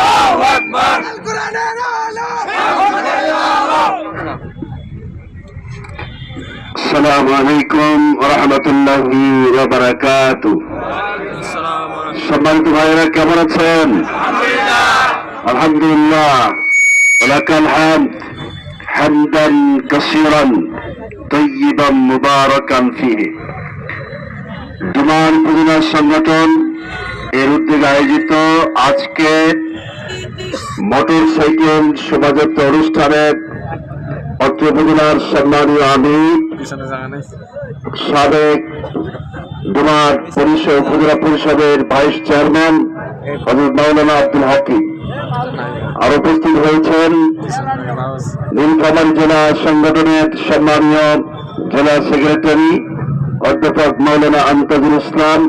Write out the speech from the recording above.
আল্লাহু আকবার আল কোরআনের আলো আসসালামু আলাইকুম ওয়া রাহমাতুল্লাহি ওয়া সম্মানিত ভাইরা কেমন আছেন? আলহামদুলিল্লাহ। হামদান কাসীরান, তাইয়িবান মুবারাকান ফিহি। জুমান মদিনা সংগঠন এর উদ্যোগে আয়োজিত আজকে মোটর সাইকেল শোভাযাত্রা অনুষ্ঠানে অত্র উপজেলার সম্মানীয় আমি সাবেক ডোমার পরিষদ উপজেলা পরিষদের ভাইস চেয়ারম্যান হজরত মাওলানা আব্দুল হাকিম আর উপস্থিত হয়েছেন নীলফামারী জেলা সংগঠনের সম্মানীয় জেলা সেক্রেটারি অধ্যাপক মাওলানা আন্তাজুল ইসলাম